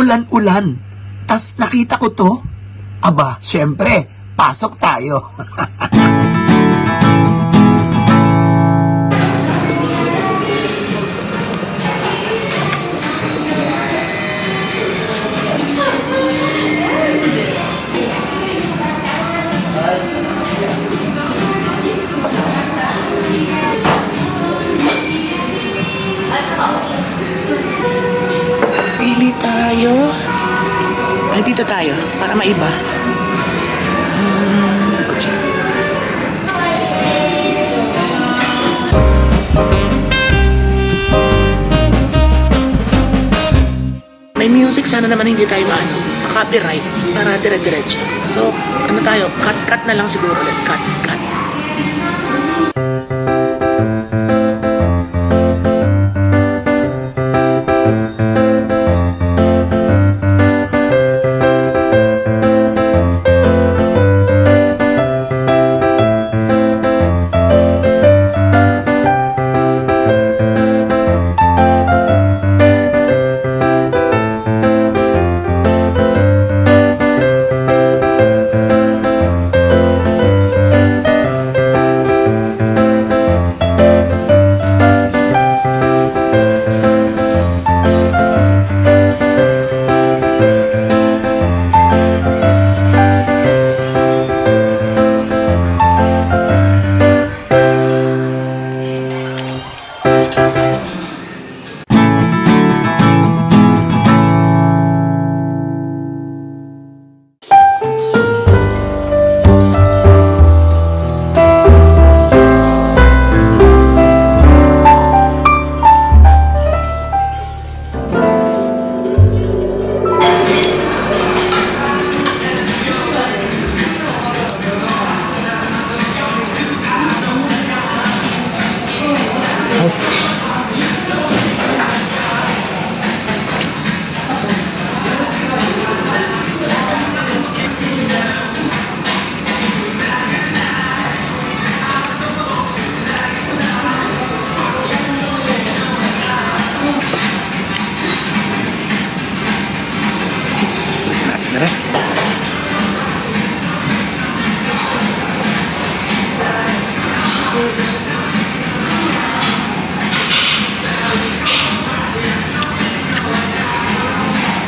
ulan-ulan. Tas nakita ko to. Aba, syempre, pasok tayo. Ay, dito tayo. Para maiba. May music sana naman hindi tayo maano, copyright para dire-diretso. So, ano tayo, cut-cut na lang siguro ulit. Cut,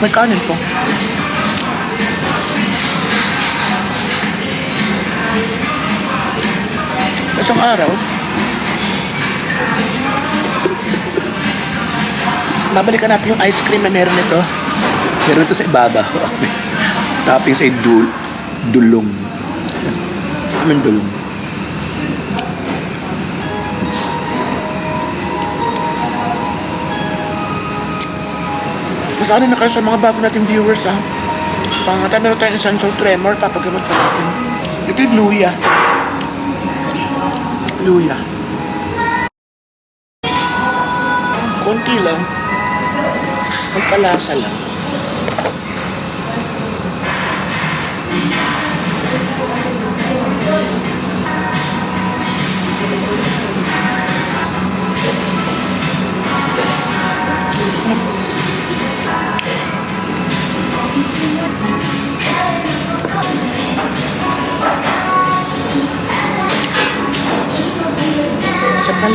May kanin po. Isang araw, babalikan natin yung ice cream na meron nito. Meron ito sa ibaba. Toppings ay dul dulong. Amin dulong. Masali na kayo sa mga bago nating viewers ha. Pangata meron tayong essential tremor, papagamot pa natin. Ito yung luya. Luya. Konti lang. Magkalasa lang.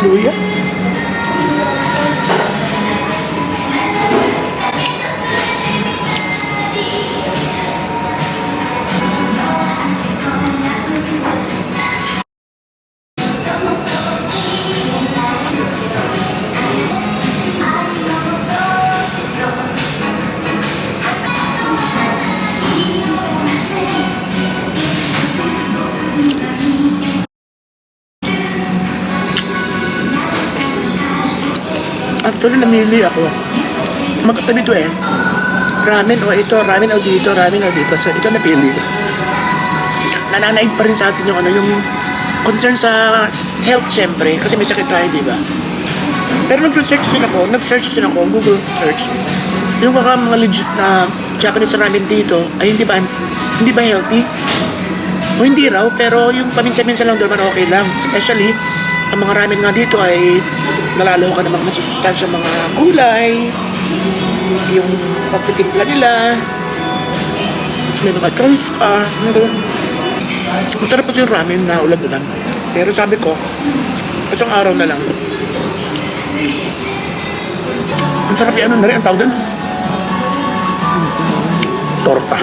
Sa namili ako. Magkatabi ito eh. Ramen o ito, ramen o dito, ramen o dito. So, ito napili. Nananaig pa rin sa atin yung ano, yung concern sa health syempre. Kasi may sakit tayo, di ba? Pero nag-research din ako, nag-search din ako, Google search. Yung mga mga legit na Japanese ramen dito, ay hindi ba, hindi ba healthy? O hindi raw, pero yung paminsan-minsan lang doon okay lang. Especially, ang mga ramen nga dito ay nalalaw ka ng mga masusustansyang mga gulay, yung pagtitimpla nila, may mga choice ka. Ano, masarap kasi yung ramen na ulan-ulan. Pero sabi ko, isang araw na lang. Ang sarap yung ano na rin, ang tawag doon? Torta.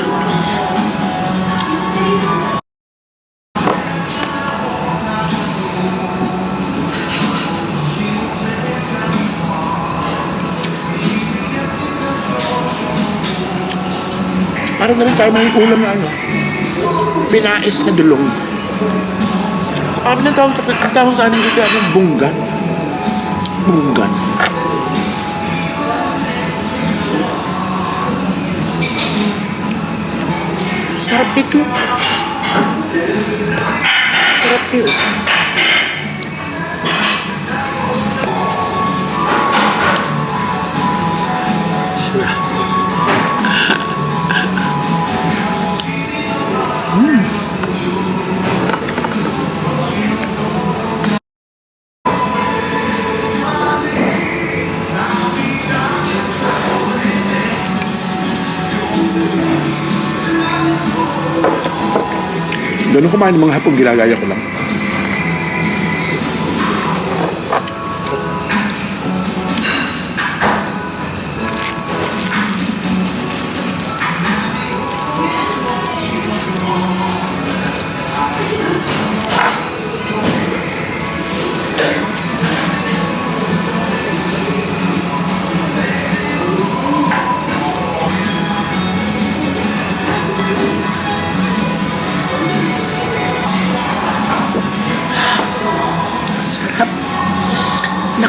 Parang na rin tayo may ulam na ano, binais na dulong. So, kami na tawag sa, ang tawag sa amin dito, ano, bunggan. Bunggan. Sarap ito. Sarap ito. Ako kumain ng mga hapon, ginagaya ko lang.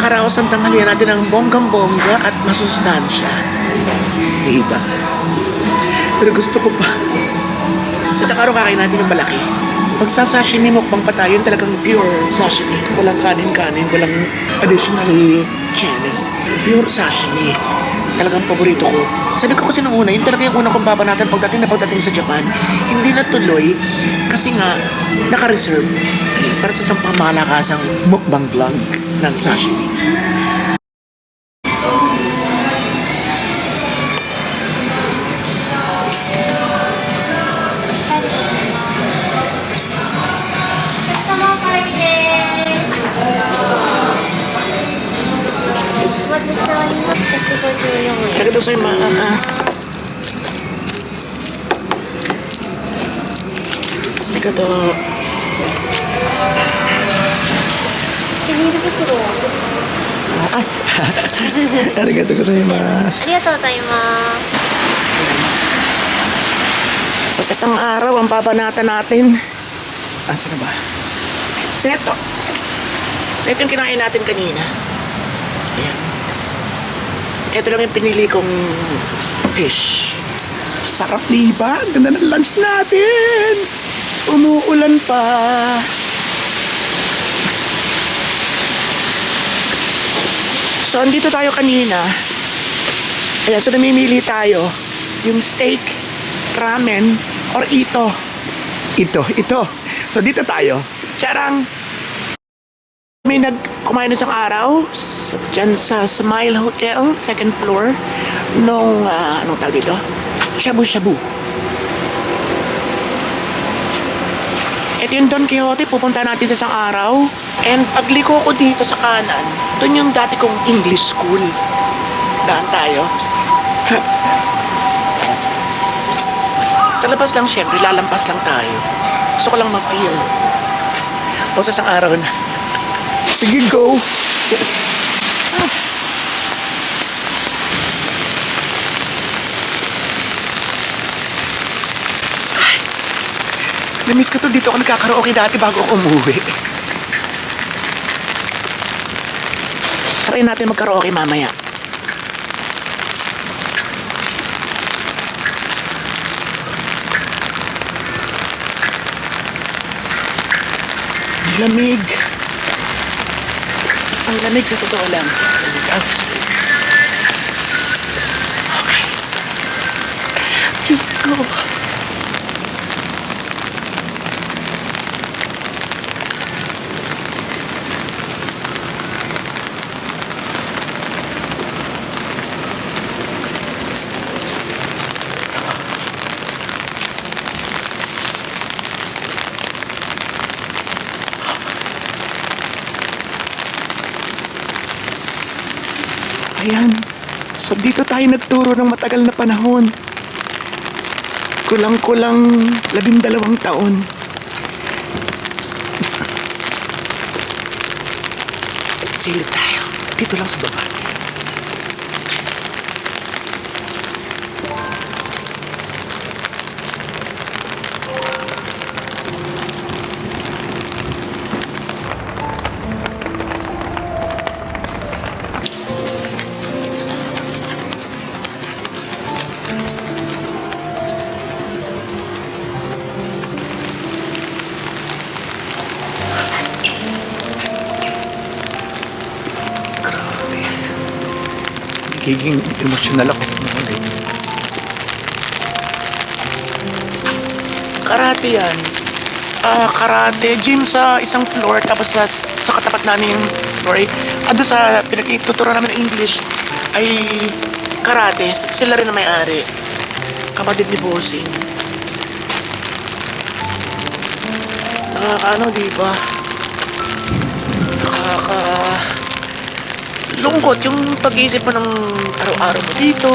Nakaraos ang tanghalian natin ng bonggang-bongga at masustansya. Diba? Pero gusto ko pa. Sa araw kakain natin ng malaki. Pag sa sashimi mukbang pa tayo, talagang pure sashimi. Walang kanin-kanin, walang additional cheese. Pure sashimi. Talagang paborito ko. Sabi ko kasi nung una, yun talaga yung una kong babanatan pagdating na pagdating sa Japan. Hindi natuloy kasi nga naka-reserve para sa isang pamalakasang mukbang vlog ng sashimi. sa'yo maangas. Ah, ah. Teka to. Ay! Arigato ko sa'yo mas. Arigato tayo mas. So, sa isang araw, ang babanatan natin. Asa na ba? Seto. Seto yung kinain natin kanina. Ito lang yung pinili kong fish. Sarap, di ba? Ang ganda ng lunch natin. Umuulan pa. So, andito tayo kanina. Ayan, so namimili tayo. Yung steak, ramen, or ito. Ito, ito. So, dito tayo. Charang! May nagkumain isang araw dyan sa Smile Hotel, second floor, nung, ah, anong tawag dito? Shabu-shabu. Ito yung Don Quixote, pupunta natin sa isang araw. And pagliko ko dito sa kanan, doon yung dati kong English school. Daan tayo. sa labas lang, syempre, lalampas lang tayo. Gusto ko lang ma-feel. Sa isang araw na. Sige, go! Namiss ko to dito ako nagkakaraoke dati bago ako umuwi. Try natin magkaraoke mamaya. Lamig. Ang lamig sa totoo lang. Ah, sorry. Okay. Diyos ko. So dito tayo nagturo ng matagal na panahon. Kulang-kulang labindalawang taon. Silip tayo. Dito lang sa baba. Nagiging emosyonal ako. Karate yan. Ah, karate. Gym sa isang floor. Tapos sa, sa katapat namin yung floor. ay- Ah, doon sa pinagtuturo namin ng English ay karate. Sila rin na may-ari. Kapatid ni Bossing. Nakakaano, di ba? Nakaka... Lungkot yung pag-iisip mo ng araw-araw mo dito.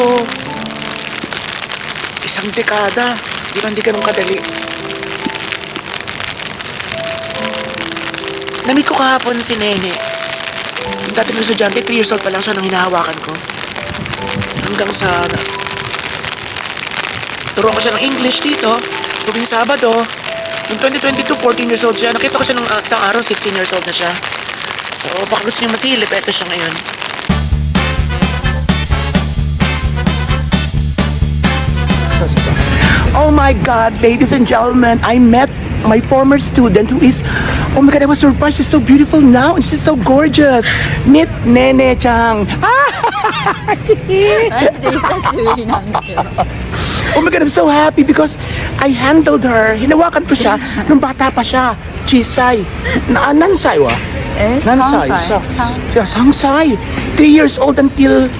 Isang dekada. Di ba hindi ganun kadali? Namit ko kahapon si Nene. Yung dati ng estudyante, 3 years old pa lang siya nung hinahawakan ko. Hanggang sa... Turuan ko siya ng English dito. Tuwing Sabado. Yung 2022, 14 years old siya. Nakita ko siya nung uh, isang araw, 16 years old na siya. So, baka gusto nyo masilip, ito siya ngayon. Oh my God, ladies and gentlemen, I met my former student who is, oh my God, I was surprised. She's so beautiful now and she's so gorgeous. Meet Nene Chang. oh my God, I'm so happy because I handled her. Hinawakan ko siya nung bata pa siya. Chisay. Naanan sayo. Eh, Nansai. Sa, yeah, Sangsai. Three years old until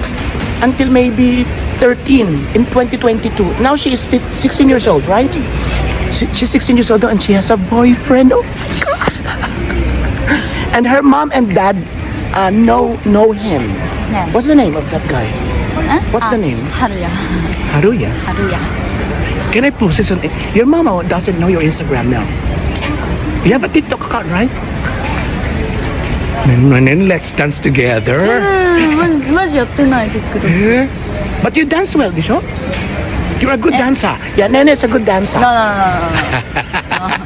until maybe 13 in 2022. Now she is 16 years old, right? She, she's 16 years old and she has a boyfriend. Oh my God. and her mom and dad uh, know know him. Yeah. What's the name of that guy? Huh? What's uh, the ah, name? Haruya. Haruya. Haruya. Can I post this on? Your mama doesn't know your Instagram now. You have a TikTok account, right? And then let's dance う together. んマジマジやってない TikTok Eh? But you dance well, di ba? You're a good Eh. dancer. Yeah, Nene is a good dancer. No, no, no, no, no.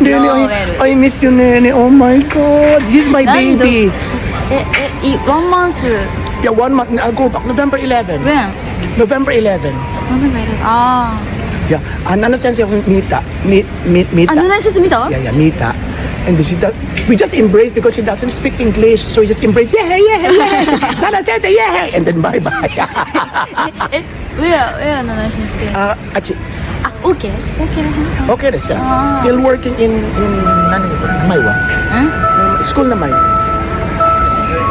Nene, No, I, well. I miss you, Nene. Oh my God. This is my 何度 baby. え、え、い、ワンマンス Yeah, one month. I'll go back. November 11. when? November 11. 何年がいるあ Yeah. And ano sense yung Mita? Meet, meet, ー。あ、 Mita. ヌナイス見た Yeah, yeah, Mita. And then she does, we just embrace because she doesn't speak English. So we just embrace, yeah, yeah, yeah. Nana said, yeah. And then bye-bye. え、ウェア、ウェアのナイ先生。 uh, actually, あ、オッケーオッケーらへん。 okay na siya. Ah. Still working in, in, nani, namay wa? ん School namay.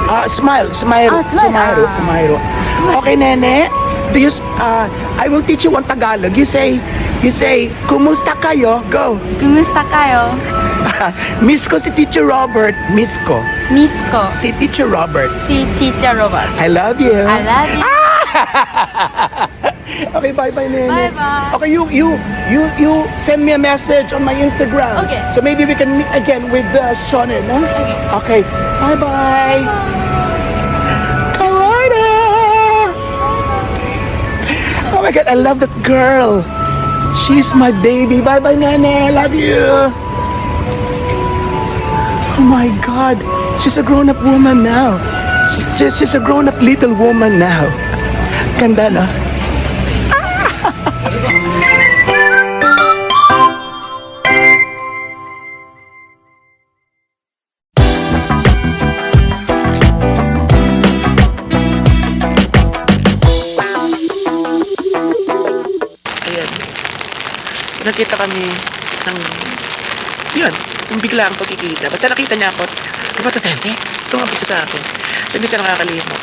Ah, smile, smile, Ah, smile. smile, Ah. smile. Okay, nene. Do you, s- uh, I will teach you one Tagalog. You say, You say, kumusta kayo? Go. Kumusta kayo? miss ko si Teacher Robert. Miss ko. Miss ko. Si Teacher Robert. Si Teacher Robert. I love you. I love you. okay, bye-bye, Nene. Bye-bye. Okay, you, you, you, you send me a message on my Instagram. Okay. So maybe we can meet again with uh, Shonen. Okay. Okay, bye-bye. Caritas! Oh my God, I love that girl. She's my baby. Bye-bye, Nene. I love you. Oh my God, she's a grown-up woman now. She's, she's a grown-up little woman now. Ganda na. So nakita kami ng... Yun, yung bigla ang pagkikita. Basta nakita niya ako, di ba ito, Sense? Tumapit siya sa akin. So hindi siya nakakalimot.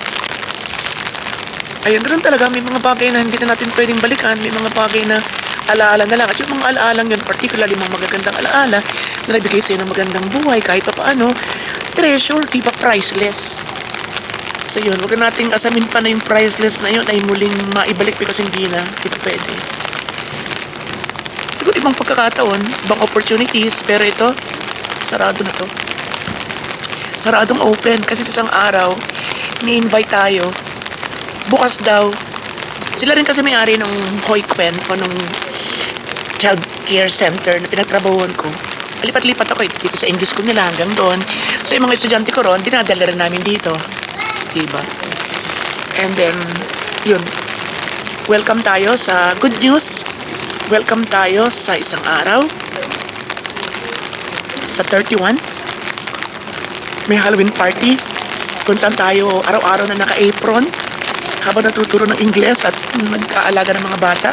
Ayun, ganun talaga. May mga bagay na hindi na natin pwedeng balikan. May mga bagay na alaala na lang. At yung mga alaalang yun, particularly mga magagandang alaala na nagbigay sa'yo ng magandang buhay kahit pa paano, treasure, di priceless? So yun, huwag na nating asamin pa na yung priceless na yun ay muling maibalik because hindi na, hindi pa pwede. Ibang pagkakataon, ibang opportunities, pero ito, sarado na to. Saradong open kasi sa isang araw, ni-invite tayo. Bukas daw. Sila rin kasi may-ari ng Hoy Kwen o nung child care center na pinagtrabahuan ko. Lipat-lipat ako eh, dito sa English school nila hanggang doon. So yung mga estudyante ko ron, dinadala rin namin dito. Diba? And then, yun. Welcome tayo sa good news. Welcome tayo sa isang araw. Sa 31. May Halloween party. Kung saan tayo araw-araw na naka-apron. Habang natuturo ng Ingles at nagkaalaga ng mga bata.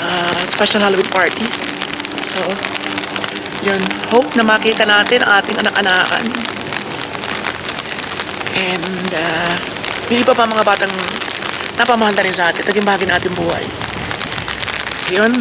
Ah, special Halloween party. So, yun. Hope na makita natin ang ating anak-anakan. And, uh, may iba pa mga batang napamahal na rin sa atin. Naging bahagi ng ating buhay. So, yun.